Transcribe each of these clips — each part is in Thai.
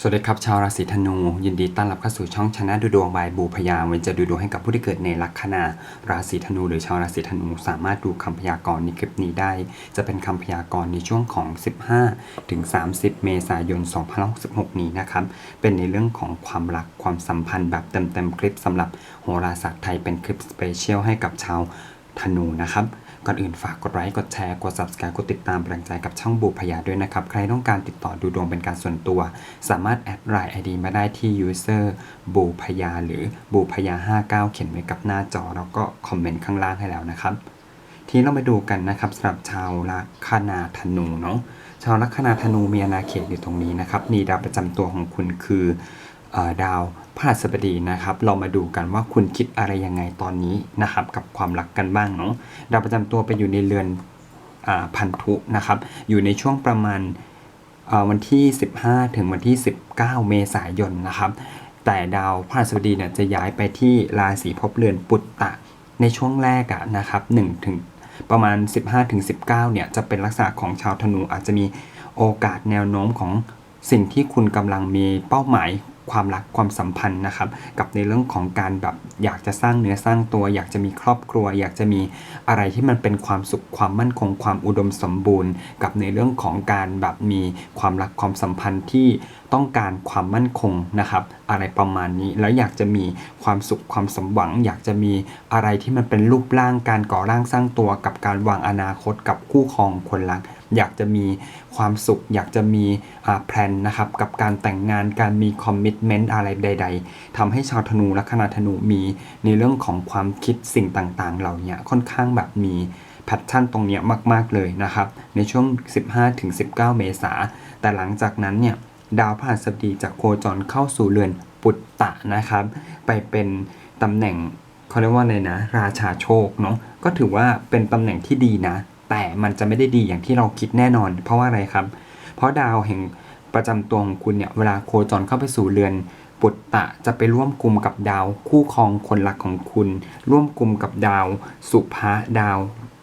สวัสดีครับ ชาวราศีธนู ยินดีต้อนรับเข้าสู่ช่องชนะดูดวงบายบูพยาวันจะดูดวงให้กับผู้ที่เกิดในลัคนาราศีธนู หรือชาวราศีธนู สามารถดูคำพยากรณ์ในคลิปนี้ได้ จะเป็นคำพยากรณ์ในช่วงของ 15 ถึง 30 เมษายน 2566 นี้นะครับ เป็นในเรื่องของความรักความสัมพันธ์แบบเต็มๆคลิปสำหรับโหราศาสตร์ไทยเป็นคลิปสเปเชียลให้กับชาวธนูนะครับ ก่อนอื่นฝากกดไลค์กดแชร์กด subscribe กดติดตามเป็นกำลังใจกับช่องบูพยาด้วยนะครับ ใครต้องการติดต่อดูดวงเป็นการส่วนตัว สามารถแอดไลน์ ID มาได้ที่ user บูพยาหรือบูพยา59 เขียนไว้กับหน้าจอ แล้วก็คอมเมนต์ข้างล่างให้แล้วนะครับ ทีนี้เรามาดูกันนะครับสำหรับชาวลัคนาธนูเนาะชาวลัคนาธนูมีอาณาเขตอยู่ตรงนี้นะครับนีดาวประจำตัวของคุณคือ ดาวพฤหัสบดีนะครับ เรามาดูกันว่าคุณคิดอะไรยังไงตอนนี้นะครับ กับความรักกันบ้างเนาะดาวประจำตัวไปอยู่ในเรือนอพันธุนะครับ อยู่ในช่วงประมาณวันที่ 15 ถึงวันที่ 19 เมษายนนะครับ แต่ดาวพฤหัสบดีเนี่ยจะย้ายไปที่ราศีภพเรือนปุตตะ ในช่วงแรกอะนะครับ1ถึงประมาณ 15ถึง19 เนี่ยจะเป็นลักษณะของชาวธนูอาจจะมีโอกาสแนวโน้มของสิ่งที่คุณกำลังมีเป้าหมาย ความรักความสัมพันธ์นะครับ กับในเรื่องของการแบบอยากจะสร้างเนื้อสร้างตัว อยากจะมีครอบครัว อยากจะมีอะไรที่มันเป็นความสุขความมั่นคง ความอุดมสมบูรณ์ กับในเรื่องของการแบบมีความรักความสัมพันธ์ที่ต้องการความมั่นคงนะครับ อะไรประมาณนี้แล้วอยากจะมีความสุขความสมหวัง อยากจะมีอะไรที่มันเป็นรูปร่างการก่อร่างสร้างตัว กับการวางอนาคตกับคู่ครองคนรัก อยากจะมีความสุข อยากจะมีแพลนนะครับกับการแต่งงานการมีคอมมิชเมนต์อะไรใด ๆทำให้ชาวธนูลัคนาธนูมีในเรื่องของความคิดสิ่งต่างๆ เหล่านี้ค่อนข้างแบบมีแพทเทิร์นตรงนี้มาก ๆ เลยนะครับ ในช่วง 15-19 เมษา แต่หลังจากนั้นเนี่ยดาวพฤหัสบดีจากโคจรเข้าสู่เรือนปุตตะนะครับ ไปเป็นตำแหน่งเขาเรียกว่าอะไรนะ ราชาโชคเนาะก็ถือว่าเป็นตำแหน่งที่ดีนะ แต่มันจะไม่ได้ดีอย่างที่เราคิดแน่นอน เพราะว่าอะไรครับ เพราะดาวแห่งประจำตัวของคุณเนี่ยเวลาโคจรเข้าไปสู่เรือน ปุตตะจะไปร่วมกลุ่มกับดาว คู่ครองคนรักของคุณ ร่วมกลุ่มกับดาว สุภะดาว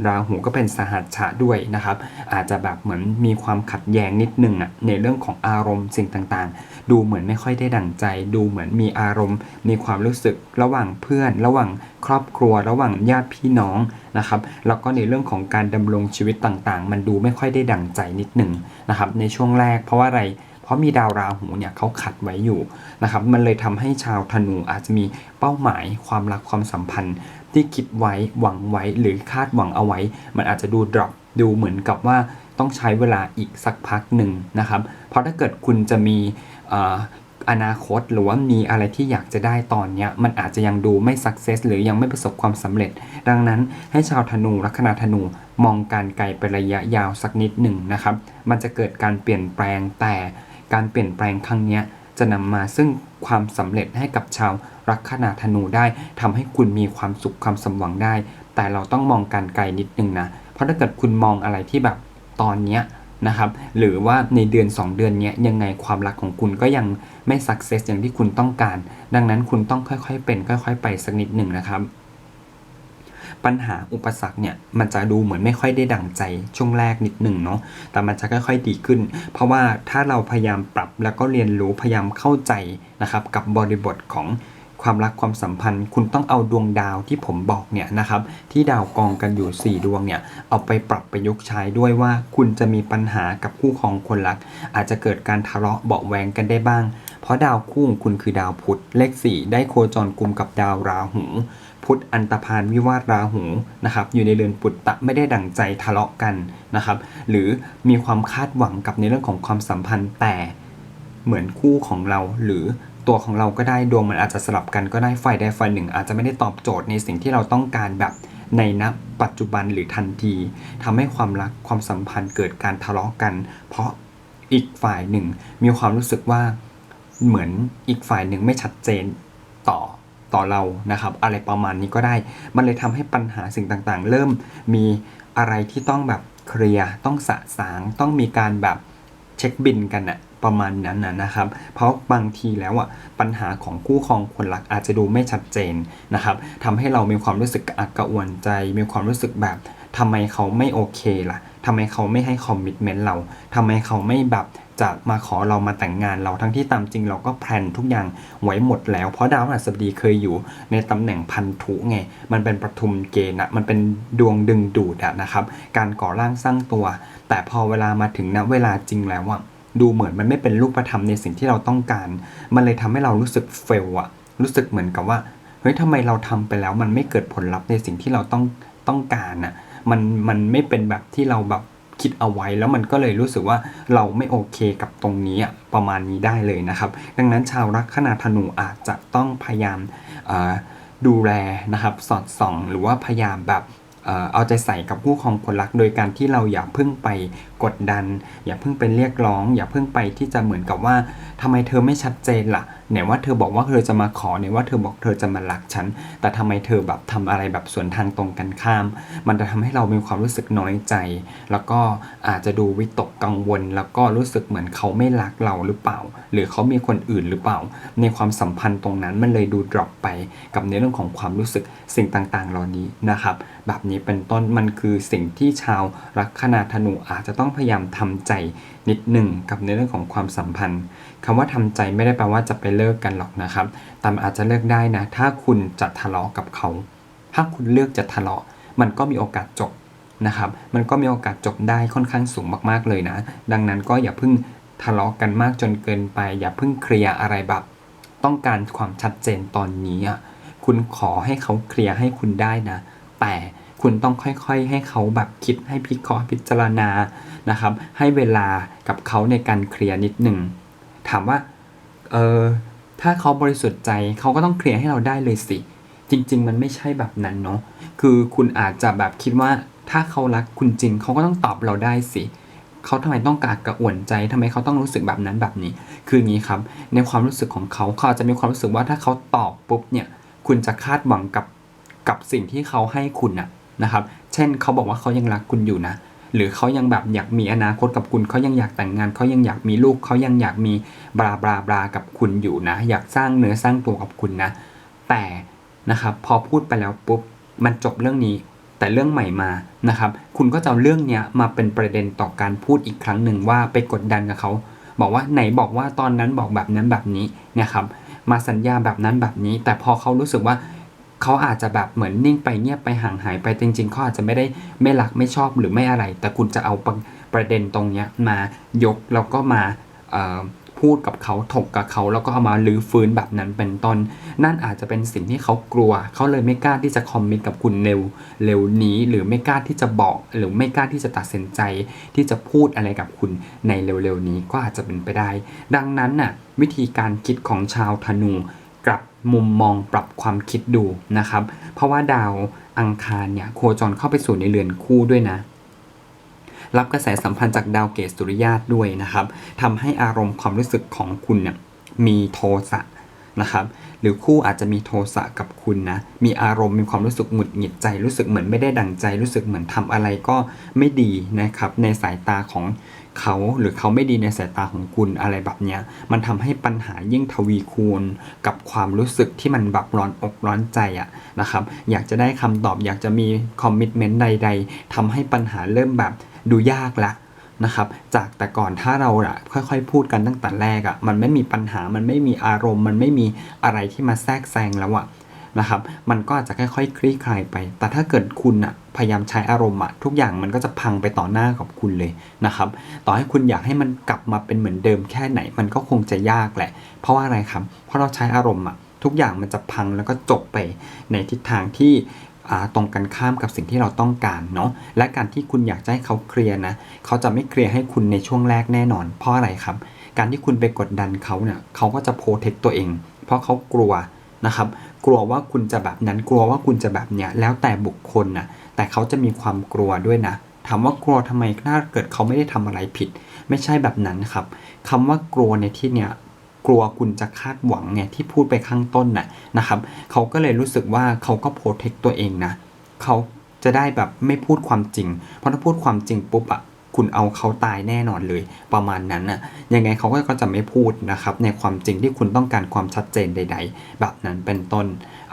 ราหูก็เป็นสหัชชะด้วยนะครับ อาจจะแบบเหมือนมีความขัดแย้งนิดนึงอะในเรื่องของอารมณ์สิ่งต่างๆ ดูเหมือนไม่ค่อยได้ดั่งใจ ดูเหมือนมีอารมณ์ มีความรู้สึกระหว่างเพื่อน ระหว่างครอบครัว ระหว่างญาติพี่น้องนะครับ แล้วก็ในเรื่องของการดำรงชีวิตต่างๆ มันดูไม่ค่อยได้ดั่งใจนิดหนึ่งนะครับในช่วงแรกเพราะว่าอะไร เพราะมีดาวราหูเนี่ยเขาขัดไว้อยู่นะครับ มันเลยทำให้ชาวธนูอาจจะมีเป้าหมายความรักความสัมพันธ์ ที่คิดไว้หวังไว้หรือคาดหวังเอาไว้ มันอาจจะดูดรอปดูเหมือนกับว่าต้องใช้เวลาอีกสักพักหนึ่งนะครับ เพราะถ้าเกิดคุณจะมีอนาคตหรือว่ามีอะไรที่อยากจะได้ตอนนี้มันอาจจะยังดูไม่สักเซสหรือยังไม่ประสบความสำเร็จ ดังนั้นให้ชาวธนูลัคนาธนูมองการไกลไประยะยาวสักนิดหนึ่งนะครับ มันจะเกิดการเปลี่ยนแปลงแต่ การเปลี่ยนแปลงครั้งนี้จะนำมาซึ่งความสำเร็จให้กับชาวลัคนาธนูได้ทำให้คุณมีความสุขความสมหวังได้ แต่เราต้องมองการไกลนิดนึงนะ เพราะถ้าเกิดคุณมองอะไรที่แบบตอนเนี้ยนะครับ หรือว่าในเดือน 2 เดือนเนี้ยยังไงความรักของคุณก็ยังไม่สักเซสอย่างที่คุณต้องการ ดังนั้นคุณต้องค่อยๆเป็น ค่อย ๆ ไปสักนิดหนึ่งนะครับ ปัญหาอุปสรรคเนี่ยมันจะดูเหมือนไม่ค่อยได้ดั่งใจช่วงแรกนิดหนึ่งเนาะแต่มันจะค่อยๆดีขึ้น เพราะว่าถ้าเราพยายามปรับแล้วก็เรียนรู้พยายามเข้าใจนะครับกับบริบทของความรักความสัมพันธ์ คุณต้องเอาดวงดาวที่ผมบอกเนี่ยนะครับ ที่ดาวกองกันอยู่ 4 ดวงเนี่ย เอาไปปรับประยุกต์ใช้ด้วยว่าคุณจะมีปัญหากับคู่ครองคนรัก อาจจะเกิดการทะเลาะเบาแวงกันได้บ้าง เพราะดาวคู่ของคุณคือดาวพุธเลข 4 ได้โคจรกลุ่มกับดาวราหู พุธอันตพานวิวาทราหูนะครับอยู่ในเรือนปุตตะไม่ได้ดั่งใจทะเลาะกันนะครับหรือมีความคาดหวังกับในเรื่องของความสัมพันธ์แต่เหมือนคู่ของเราหรือตัวของเราก็ได้ดวงมันอาจจะสลับกันก็ได้ฝ่ายใดฝ่ายหนึ่ง อาจจะไม่ได้ตอบโจทย์ในสิ่งที่เราต้องการแบบในณปัจจุบันหรือทันทีทำให้ความรักความสัมพันธ์เกิดการทะเลาะกัน เพราะอีกฝ่ายหนึ่ง มีความรู้สึกว่า เหมือนอีกฝ่ายหนึ่งไม่ชัดเจนต่อต่อเรานะครับ อะไรประมาณนี้ก็ได้ มันเลยทำให้ปัญหาสิ่งต่างๆ เริ่มมีอะไรที่ต้องแบบเคลียร์ต้องสะสางต้องมีการแบบเช็คบินกันอะประมาณนั้นนะนะครับ เพราะบางทีแล้วอะปัญหาของคู่ครองคนรักอาจจะดูไม่ชัดเจนนะครับทำให้เรามีความรู้สึกกระอักกระอ่วนใจ มีความรู้สึกแบบทำไมเขาไม่โอเคล่ะทำไมเขาไม่ให้คอมมิชเมนต์เราทำไมเขาไม่แบบ จะมาขอเรามาแต่งงานเราทั้งที่ตามจริงเราก็แพลนทุกอย่างไว้หมดแล้ว เพราะดาวพฤหัสบดีเคยอยู่ในตำแหน่งพันธุไง มันเป็นประทุมเกณฑ์อะมันเป็นดวงดึงดูดนะครับ การก่อร่างสร้างตัว แต่พอเวลามาถึงณเวลาจริงแล้วอะดูเหมือนมันไม่เป็นรูปธรรมในสิ่งที่เราต้องการ มันเลยทำให้เรารู้สึกเฟลอะรู้สึกเหมือนกับว่าเฮ้ยทำไมเราทำไปแล้ว มันไม่เกิดผลลัพธ์ในสิ่งที่เราต้องต้องการน่ะมันมันไม่เป็นแบบที่เราแบบ คิดเอาไว้แล้วมันก็เลยรู้สึกว่าเราไม่โอเคกับตรงนี้ประมาณนี้ได้เลยนะครับ ดังนั้นชาวลัคนาธนูอาจจะต้องพยายามดูแลนะครับ สอดส่อง หรือว่าพยายามแบบ เอาใจใส่กับผู้ครองคนรัก โดยการที่เราอย่าเพิ่งไปกดดัน อย่าเพิ่งไปเรียกร้อง อย่าเพิ่งไปที่จะเหมือนกับว่าทำไมเธอไม่ชัดเจนล่ะไหนว่าเธอบอกว่าเธอจะมาขอไหนว่าเธอบอกเธอจะมารักฉัน แต่ทำไมเธอแบบทำอะไรแบบสวนทางตรงกันข้าม มันจะทำให้เรามีความรู้สึกน้อยใจ แล้วก็อาจจะดูวิตกกังวล แล้วก็รู้สึกเหมือนเขาไม่รักเราหรือเปล่า หรือเขามีคนอื่นหรือเปล่า ในความสัมพันธ์ตรงนั้นมันเลยดูดรอปไปกับในเรื่องของความรู้สึกสิ่งต่างๆ เหล่านี้นะครับ แบบนี้เป็นต้นมันคือสิ่งที่ชาวลัคนาธนูอาจจะต้องพยายามทำใจนิดหนึ่งกับในเรื่องของความสัมพันธ์คำว่าทำใจไม่ได้แปลว่าจะไปเลิกกันหรอกนะครับแต่มันอาจจะเลิกได้นะ ถ้าคุณจะทะเลาะกับเขา ถ้าคุณเลือกจะทะเลาะ มันก็มีโอกาสจบนะครับ มันก็มีโอกาสจบได้ค่อนข้างสูงมากๆเลยนะ ดังนั้นก็อย่าเพิ่งทะเลาะกันมากจนเกินไป อย่าเพิ่งเคลียร์อะไรแบบต้องการความชัดเจนตอนนี้คุณขอให้เขาเคลียร์ให้คุณได้นะ แต่ คุณต้องค่อยๆ ให้เขาแบบคิดให้พิเคราะห์พิจารณานะครับ ให้เวลากับเขาในการเคลียร์นิดหนึ่งถามว่าเออถ้าเขาบริสุทธิ์ใจเขาก็ต้องเคลียร์ให้เราได้เลยสิ จริง ๆ มันไม่ใช่แบบนั้นเนาะคือคุณอาจจะแบบคิดว่าถ้าเขารักคุณจริงเขาก็ต้องตอบเราได้สิเขาทำไมต้องกากกระอ่วนใจทำไมเขาต้องรู้สึกแบบนั้นแบบนี้ คืออย่างนี้ครับ ในความรู้สึกของเขาเขาจะมีความรู้สึกว่าถ้าเขาตอบปุ๊บเนี่ย คุณจะคาดหวังกับกับสิ่งที่เขาให้คุณนะ นะครับ เช่นเขาบอกว่าเขายังรักคุณอยู่นะ หรือเขายังแบบอยากมีอนาคตกับคุณเขายังอยากแต่งงานเขายังอยากมีลูกเขายังอยากมีบลาบลาบลากับคุณอยู่นะ อยากสร้างเนื้อสร้างตัวกับคุณนะ แต่นะครับพอพูดไปแล้วปุ๊บมันจบเรื่องนี้แต่เรื่องใหม่มานะครับ คุณก็จะเอาเรื่องเนี้ยมาเป็นประเด็นต่อการพูดอีกครั้งหนึ่งว่าไปกดดันกับเขา บอกว่าไหนบอกว่าตอนนั้นบอกแบบนั้นแบบนี้นะครับ มาสัญญาแบบนั้นแบบนี้ แต่พอเขารู้สึกว่า เขาอาจจะแบบเหมือนนิ่งไปเงียบไปห่างหายไปจริงๆเขาอาจจะไม่ได้ไม่รักไม่ชอบหรือไม่อะไร แต่คุณจะเอาประประเด็นตรงเนี้ยมายกแล้วก็มาพูดกับเขาถกกับเขาแล้วก็เอามาลื้อฟื้นแบบนั้นเป็นต้น นั่นอาจจะเป็นสิ่งที่เขากลัว เขาเลยไม่กล้าที่จะคอมมิตกับคุณเร็วเร็วนี้หรือไม่กล้าที่จะบอก หรือไม่กล้าที่จะตัดสินใจ ที่จะพูดอะไรกับคุณในเร็วๆนี้ก็อาจจะเป็นไปได้ ดังนั้นน่ะวิธีการคิดของชาวธนู มุมมองปรับความคิดดูนะครับ เพราะว่าดาวอังคารเนี่ยโคจรเข้าไปสู่ในเรือนคู่ด้วยนะ รับกระแสสัมพันธ์จากดาวเกตสุริยาตด้วยนะครับทำให้อารมณ์ความรู้สึกของคุณเนี่ยมีโทสะ นะครับหรือคู่อาจจะมีโทสะกับคุณนะมีอารมณ์มีความรู้สึกหงุดหงิดใจ รู้สึกเหมือนไม่ได้ดังใจ รู้สึกเหมือนทำอะไรก็ไม่ดีนะครับในสายตาของเขาหรือเขาไม่ดีในสายตาของคุณอะไรแบบเนี้ยมันทำให้ปัญหายิ่งทวีคูณกับความรู้สึกที่มันแบบร้อนอกร้อนใจอะนะครับอยากจะได้คำตอบอยากจะมีคอมมิชเมนต์ใด ๆทำให้ปัญหาเริ่มแบบดูยากละ นะครับจากแต่ก่อนถ้าเราอะค่อยๆ พูดกันตั้งแต่แรกอะมันไม่มีปัญหามันไม่มีอารมณ์ มันไม่มีอะไรที่มาแทรกแซงแล้วอะนะครับมันก็อาจจะค่อยๆ คลี่คลายไป แต่ถ้าเกิดคุณอะพยายามใช้อารมณ์อะทุกอย่างมันก็จะพังไปต่อหน้ากับคุณเลยนะครับ ต่อให้คุณอยากให้มันกลับมาเป็นเหมือนเดิมแค่ไหน มันก็คงจะยากแหละ เพราะว่าอะไรครับ เพราะเราใช้อารมณ์อะทุกอย่างมันจะพังแล้วก็จบไปในทิศทางที่ ตรงกันข้ามกับสิ่งที่เราต้องการเนาะและการที่คุณอยากจะให้เขาเคลียร์นะเขาจะไม่เคลียร์ให้คุณในช่วงแรกแน่นอน เพราะอะไรครับ การที่คุณไปกดดันเขาเนี่ยเขาก็จะโปรเทคตัวเอง เพราะเขากลัวนะครับกลัวว่าคุณจะแบบนั้นกลัวว่าคุณจะแบบเนี้ยแล้วแต่บุคคลนะแต่เขาจะมีความกลัวด้วยนะถามว่ากลัวทำไมถ้าเกิดเขาไม่ได้ทำอะไรผิด ไม่ใช่แบบนั้นครับคำว่ากลัวในที่เนี้ย กลัวคุณจะคาดหวังไงที่พูดไปข้างต้นน่ะนะครับเขาก็เลยรู้สึกว่าเขาก็โปรเทคตัวเองนะเขาจะได้แบบไม่พูดความจริง เพราะถ้าพูดความจริงปุ๊บอะ คุณเอาเขาตายแน่นอนเลย ประมาณนั้นน่ะยังไงเขาก็จะไม่พูดนะครับในความจริงที่คุณต้องการความชัดเจนใด ๆ แบบนั้นเป็นต้น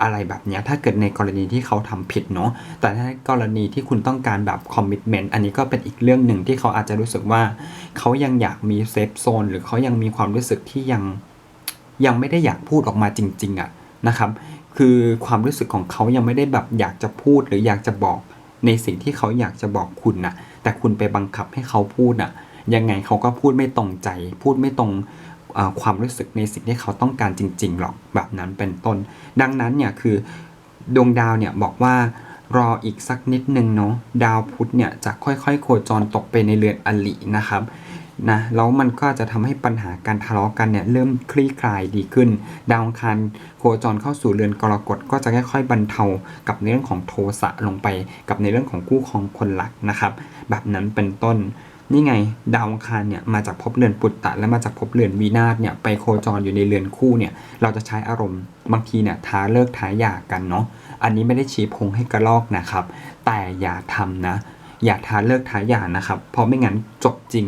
อะไรแบบนี้ถ้าเกิดในกรณีที่เขาทำผิดเนาะแต่ถ้ากรณีที่คุณต้องการแบบคอมมิชเมนต์อันนี้ก็เป็นอีกเรื่องหนึ่งที่เขาอาจจะรู้สึกว่า เขายังอยากมีเซฟโซนหรือเขายังมีความรู้สึกที่ยังยังไม่ได้อยากพูดออกมาจริง ๆอะนะครับ คือความรู้สึกของเขายังไม่ได้แบบอยากจะพูดหรืออยากจะบอก ในสิ่งที่เขาอยากจะบอกคุณน่ะ แต่คุณไปบังคับให้เขาพูดน่ะ ยังไงเขาก็พูดไม่ตรงใจ พูดไม่ตรงความรู้สึกในสิ่งที่เขาต้องการจริง ๆ หรอกแบบนั้นเป็นต้น ดังนั้นเนี่ยคือดวงดาวเนี่ยบอกว่ารออีกสักนิดนึงเนาะดาวพุธเนี่ยจะค่อยๆ โคจรตกไปในเรือนอลินะครับ นะแล้วมันก็จะทำให้ปัญหาการทะเลาะกันเนี่ยเริ่มคลี่คลายดีขึ้น ดาวอังคารโคจรเข้าสู่เรือนกรกฎก็จะค่อยๆบรรเทากับในเรื่องของโทสะลงไป กับในเรื่องของคู่ครองคนหลักนะครับ แบบนั้นเป็นต้นนี่ไงดาวอังคารเนี่ยมาจากภพเรือนปุตตะและมาจากภพเรือนวีนาศเนี่ยไปโคจรอยู่ในเรือนคู่เนี่ยเราจะใช้อารมณ์บางทีเนี่ยท้าเลิกท้าหย่ากันเนาะอันนี้ไม่ได้ชี้พงให้กระลอกนะครับ แต่อย่าทำนะ อย่าท้าเลิกท้าหย่านะครับ เพราะไม่งั้นจบจริง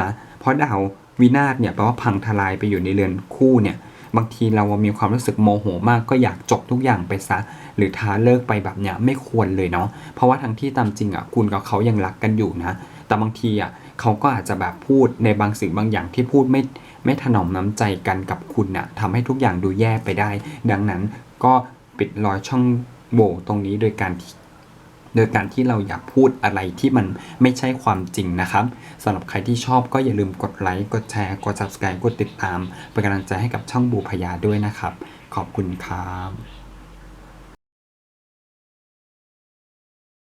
นะเพราะดาววินาศเนี่ยแปลว่าพังทลายไปอยู่ในเรือนคู่เนี่ยบางทีเรามีความรู้สึกโมโหมากก็อยากจบทุกอย่างไปซะ หรือท้าเลิกไปแบบเนี้ยไม่ควรเลยเนาะเพราะว่าทั้งที่ตามจริงอะคุณกับเขายังรักกันอยู่นะ แต่บางทีอะเขาก็อาจจะแบบพูดในบางสิ่งบางอย่างที่พูดไม่ไม่ถนอมน้ำใจกันกับคุณน่ะทำให้ทุกอย่างดูแย่ไปได้ ดังนั้นก็ปิดรอยช่องโหว่ตรงนี้โดยการ โดยการที่เราอยากพูดอะไรที่มันไม่ใช่ความจริงนะครับสำหรับใครที่ชอบก็อย่าลืมกดไลค์กดแชร์กด subscribe กดติดตามเป็นกำลังใจให้กับช่องบูพยาด้วยนะครับ ขอบคุณครับ